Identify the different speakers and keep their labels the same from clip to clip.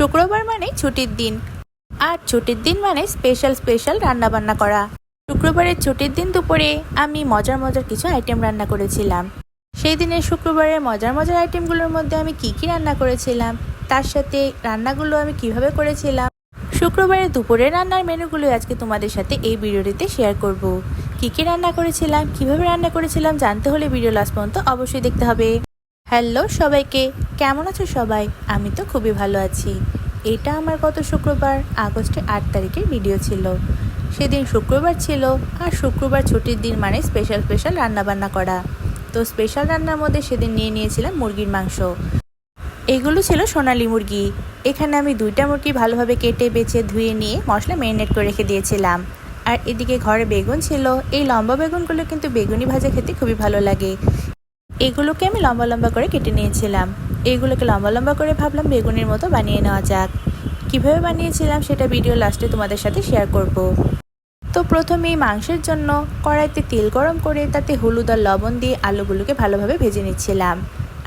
Speaker 1: শুক্রবার মানে ছুটির দিন। আর ছুটির দিন মানে স্পেশাল স্পেশাল রান্না বান্না করা। শুক্রবারের ছুটির দিন দুপুরে আমি মজার মজার কিছু আইটেম রান্না করেছিলাম। সেই দিনের শুক্রবারের মজার মজার আইটেমগুলোর মধ্যে আমি কি কি রান্না করেছিলাম, তার সাথে রান্নাগুলো আমি কীভাবে করেছিলাম, শুক্রবারের দুপুরে রান্নার মেনুগুলো আজকে তোমাদের সাথে এই ভিডিওটিতে শেয়ার করব। কি কি রান্না করেছিলাম, কীভাবে রান্না করেছিলাম জানতে হলে ভিডিও লাস্ট পর্যন্ত অবশ্যই দেখতে হবে। হ্যালো সবাইকে, কেমন আছো সবাই? আমি তো খুবই ভালো আছি। এটা আমার গত শুক্রবার, আগস্টের আট তারিখের ভিডিও ছিল। সেদিন শুক্রবার ছিল আর শুক্রবার ছুটির দিন মানে স্পেশাল স্পেশাল রান্নাবান্না করা। তো স্পেশাল রান্নার মধ্যে সেদিন নিয়ে নিয়েছিলাম মুরগির মাংস। এগুলো ছিল সোনালি মুরগি। এখানে আমি দুইটা মুরগি ভালোভাবে কেটে, বেছে, ধুয়ে নিয়ে মশলা ম্যারিনেট করে রেখে দিয়েছিলাম। আর এদিকে ঘরে বেগুন ছিল। এই লম্বা বেগুনগুলো কিন্তু বেগুনি ভাজা খেতে খুবই ভালো লাগে। এগুলোকে আমি লম্বা লম্বা করে কেটে নিয়েছিলাম। এগুলোকে লম্বা লম্বা করে ভাবলাম বেগুনের মতো বানিয়ে নেওয়া যাক। কীভাবে বানিয়েছিলাম সেটা ভিডিও লাস্টে তোমাদের সাথে শেয়ার করব। তো প্রথমেই মাংসের জন্য কড়াইতে তেল গরম করে তাতে হলুদ আর লবণ দিয়ে আলুগুলোকে ভালোভাবে ভেজে নিচ্ছিলাম।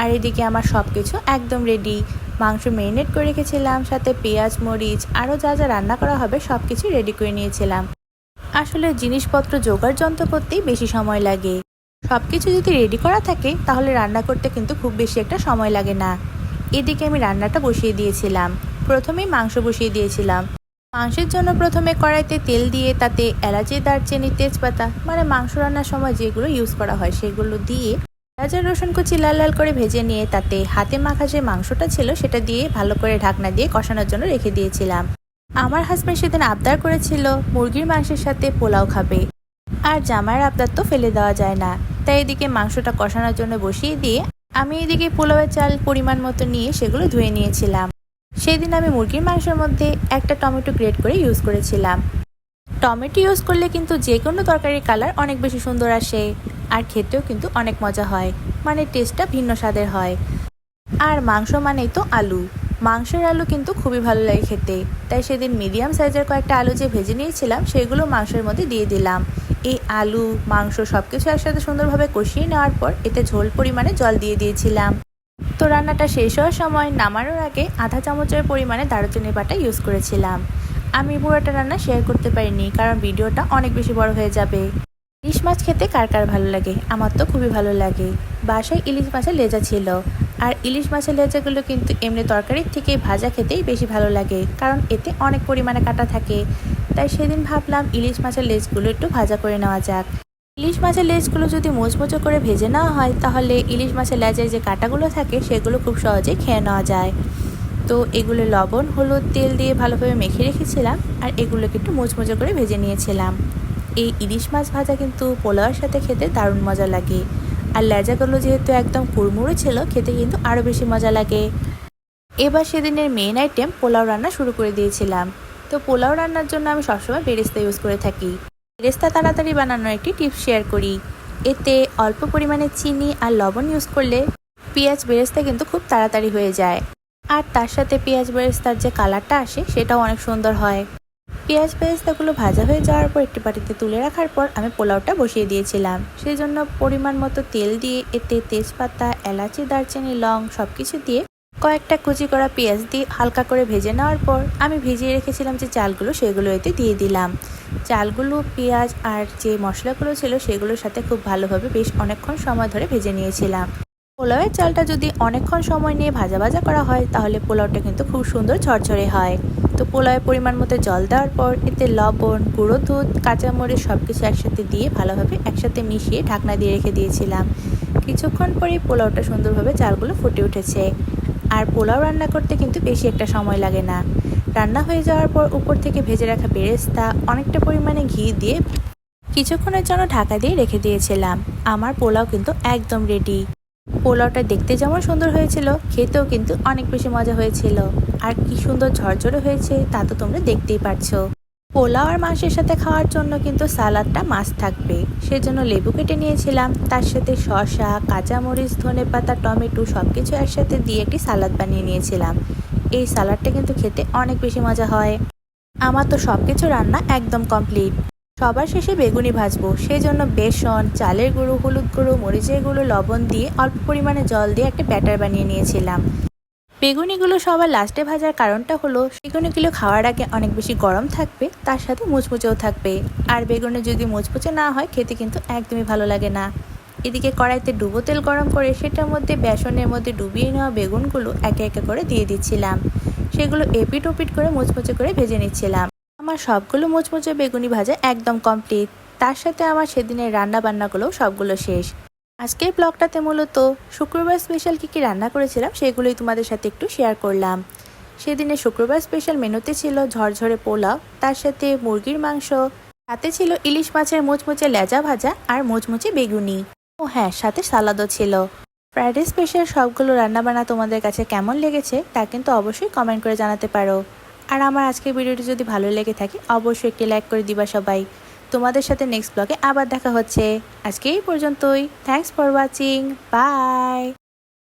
Speaker 1: আর এদিকে আমার সব কিছু একদম রেডি মাংস মেরিনেট করে রেখেছিলাম, সাথে পেঁয়াজ, মরিচ, আরও যা যা রান্না করা হবে সব কিছু রেডি করে নিয়েছিলাম। আসলে জিনিসপত্র জোগাড় যন্ত্র করতেই বেশি সময় লাগে। সব কিছু যদি রেডি করা থাকে, তাহলে রান্না করতে কিন্তু খুব বেশি একটা সময় লাগে না। এদিকে আমি রান্নাটা বসিয়ে দিয়েছিলাম। প্রথমেই মাংস বসিয়ে দিয়েছিলাম। মাংসের জন্য প্রথমে কড়াইতে তেল দিয়ে, তাতে এলাচি, দারচিনি, তেজপাতা মানে মাংস রান্নার সময় যেগুলো ইউজ করা হয় সেগুলো দিয়ে পেঁয়াজ আর রসুন কুচি লাল লাল করে ভেজে নিয়ে, তাতে হাতে মাখা যে মাংসটা ছিল, সেটা দিয়ে ভালো করে ঢাকনা দিয়ে কষানোর জন্য রেখে দিয়েছিলাম। আমার হাজব্যান্ড সেদিন আবদার করেছিল, মুরগির মাংসের সাথে পোলাও খাবে। আর জামাইয়ের আবদার তো ফেলে দেওয়া যায় না। তাই এদিকে মাংসটা কষানোর জন্য বসিয়ে দিয়ে আমি এদিকে পোলাওয়ের চাল পরিমাণ মতো নিয়ে সেগুলো ধুয়ে নিয়েছিলাম। সেদিন আমি মুরগির মাংসের মধ্যে একটা টমেটো গ্রেট করে ইউজ করেছিলাম। টমেটো ইউজ করলে কিন্তু যে কোনো তরকারির কালার অনেক বেশি সুন্দর আসে আর খেতেও কিন্তু অনেক মজা হয় মানে টেস্টটা ভিন্ন স্বাদের হয়। আর মাংস মানেই তো আলু। মাংসের আলু কিন্তু খুবই ভালো লাগে খেতে। তাই সেদিন মিডিয়াম সাইজের কয়েকটা আলু যে ভেজে নিয়েছিলাম, সেগুলো মাংসের মধ্যে দিয়ে দিলাম। এই আলু, মাংস সব কিছু একসাথে সুন্দরভাবে কষিয়ে নেওয়ার পর এতে ঝোল পরিমাণে জল দিয়ে দিয়েছিলাম। তো রান্নাটা শেষ হওয়ার সময় নামানোর আগে আধা চামচের পরিমাণে দারুচিনি বাটা ইউজ করেছিলাম। আমি পুরোটা রান্না শেয়ার করতে পারিনি, কারণ ভিডিওটা অনেক বেশি বড় হয়ে যাবে। ইলিশ মাছ খেতে কার কার ভালো লাগে? আমার তো খুবই ভালো লাগে। বাসায় ইলিশ মাছের লেজা ছিল। আর ইলিশ মাছের লেজাগুলো কিন্তু এমনি তরকারির থেকে ভাজা খেতেই বেশি ভালো লাগে, কারণ এতে অনেক পরিমাণে কাটা থাকে। তাই সেদিন ভাবলাম ইলিশ মাছের লেজগুলো একটু ভাজা করে নেওয়া যাক। ইলিশ মাছের লেজগুলো যদি মোচমোচো করে ভেজে নেওয়া হয়, তাহলে ইলিশ মাছের লেজের যে কাটাগুলো থাকে, সেগুলো খুব সহজে খেয়ে নেওয়া যায়। তো এগুলো লবণ, হলুদ, তেল দিয়ে ভালোভাবে মেখে রেখেছিলাম, আর এগুলোকে একটু মোচমোচো করে ভেজে নিয়েছিলাম। এই ইলিশ মাছ ভাজা কিন্তু পোলাওয়ের সাথে খেতে দারুণ মজা লাগে। আর লেজাগুলো যেহেতু একদম কুড়মুড়ো ছিল, খেতে কিন্তু আরও বেশি মজা লাগে। এবার সেদিনের মেন আইটেম পোলাও রান্না শুরু করে দিয়েছিলাম। তো পোলাও রান্নার জন্য আমি সবসময় বেরেস্তা ইউজ করে থাকি। বেরেস্তা তাড়াতাড়ি বানানোর একটি টিপস শেয়ার করি। এতে অল্প পরিমাণে চিনি আর লবণ ইউজ করলে পেঁয়াজ বেরেস্তা কিন্তু খুব তাড়াতাড়ি হয়ে যায়। আর তার সাথে পেঁয়াজ বেরেস্তার যে কালারটা আসে, সেটাও অনেক সুন্দর হয়। পেঁয়াজ বেরেস্তাগুলো ভাজা হয়ে যাওয়ার পর একটি বাটিতে তুলে রাখার পর আমি পোলাওটা বসিয়ে দিয়েছিলাম। সেই জন্য পরিমাণ মতো তেল দিয়ে এতে তেজপাতা, এলাচি, দারচিনি, লং সব কিছু দিয়ে কয়েকটা কুচি করা পেঁয়াজ দিয়ে হালকা করে ভেজে নেওয়ার পর আমি ভিজিয়ে রেখেছিলাম যে চালগুলো সেগুলো এতে দিয়ে দিলাম। চালগুলো, পেঁয়াজ আর যে মশলাগুলো ছিল সেগুলোর সাথে খুব ভালোভাবে বেশ অনেকক্ষণ সময় ধরে ভেজে নিয়েছিলাম। পোলাওয়ের চালটা যদি অনেকক্ষণ সময় নিয়ে ভাজা ভাজা করা হয় তাহলে পোলাওটা কিন্তু খুব সুন্দর ঝরঝরে হয়। তো পোলাওয়ের পরিমাণ মতো জল দেওয়ার পর এতে লবণ, গুঁড়ো, দুধ, কাঁচামরিচ সব কিছু একসাথে দিয়ে ভালোভাবে একসাথে মিশিয়ে ঢাকনা দিয়ে রেখে দিয়েছিলাম। কিছুক্ষণ পরেই পোলাওটা সুন্দরভাবে চালগুলো ফুটে উঠেছে। আর পোলাও রান্না করতে কিন্তু বেশি একটা সময় লাগে না। রান্না হয়ে যাওয়ার পর উপর থেকে ভেজে রাখা বেরেস্তা অনেকটা পরিমাণে ঘি দিয়ে কিছুক্ষণের জন্য ঢাকা দিয়ে রেখে দিয়েছিলাম। আমার পোলাও কিন্তু একদম রেডি পোলাওটা দেখতে যেমন সুন্দর হয়েছিল, খেতেও কিন্তু অনেক বেশি মজা হয়েছিল। আর কি সুন্দর ঝরঝরে হয়েছে, তা তো তোমরা দেখতেই পারছ। পোলাও আর মাংসের সাথে খাওয়ার জন্য কিন্তু সালাদটা মাছ থাকবে। সেজন্য লেবু কেটে নিয়েছিলাম, তার সাথে শসা, কাঁচামরিচ ধনে পাতা টমেটো সব কিছু একসাথে দিয়ে একটি সালাদ বানিয়ে নিয়েছিলাম। এই সালাদটা কিন্তু খেতে অনেক বেশি মজা হয়। আমার তো সব কিছু রান্না একদম কমপ্লিট সবার শেষে বেগুনি ভাজবো। সেই জন্য বেসন, চালের গুঁড়ো, হলুদ গুঁড়ো, মরিচের গুঁড়ো, লবণ দিয়ে অল্প পরিমাণে জল দিয়ে একটা ব্যাটার বানিয়ে নিয়েছিলাম। বেগুনিগুলো সবার লাস্টে ভাজার কারণটা হলো, বেগুনিগুলো খাওয়ার আগে অনেক বেশি গরম থাকবে, তার সাথে মুচমুচেও থাকবে। আর বেগুনে যদি মুচমুচে না হয়, খেতে কিন্তু একদমই ভালো লাগে না। এদিকে কড়াইতে ডুবো তেল গরম করে সেটার মধ্যে বেসনের মধ্যে ডুবিয়ে নেওয়া বেগুনগুলো একে একে করে দিয়ে দিচ্ছিলাম। সেগুলো এপিট ওপিট করে মুচমুচে করে ভেজে নিচ্ছিলাম। আমার সবগুলো মুচমুচে বেগুনি ভাজা একদম কমপ্লিট তার সাথে আমার সেদিনের রান্না বান্নাগুলো সবগুলো শেষ। আজকের ব্লগটাতে মূলত শুক্রবার স্পেশাল কী কী রান্না করেছিলাম সেগুলোই তোমাদের সাথে একটু শেয়ার করলাম। সেদিনে শুক্রবার স্পেশাল মেনুতে ছিল ঝরঝরে পোলাও, তার সাথে মুরগির মাংস, সাথে ছিল ইলিশ মাছের মুচমুচে লেজা ভাজা আর মুচমুচে বেগুনি। ও হ্যাঁ সাথে সালাদও ছিল। ফ্রাইডে স্পেশাল সবগুলো রান্নাবান্না তোমাদের কাছে কেমন লেগেছে তা কিন্তু অবশ্যই কমেন্ট করে জানাতে পারো। আর আমার আজকের ভিডিওটি যদি ভালো লেগে থাকে, অবশ্যই একটি লাইক করে দিবা সবাই। তোমাদের সাথে নেক্সট ব্লগে আবার দেখা হচ্ছে। আজকে এই পর্যন্তই। Thanks for watching by